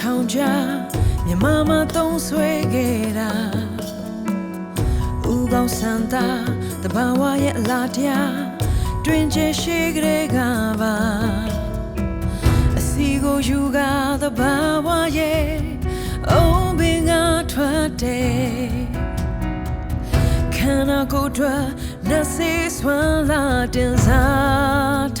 ထောင်ချမြမမသုံးဆွဲခဲ့တာဦးကောင်းစံသာတဘာဝရဲ့အလားတရားတွင်ကျရှိကြတဲ့ကပါအစီကိုယူကတဘာဝရဲ့အုံးပင်ကထွက်တယ်ခန္ဓာကိုယ်ထွက်နှစေးဆွမ်းလာတင်စားထ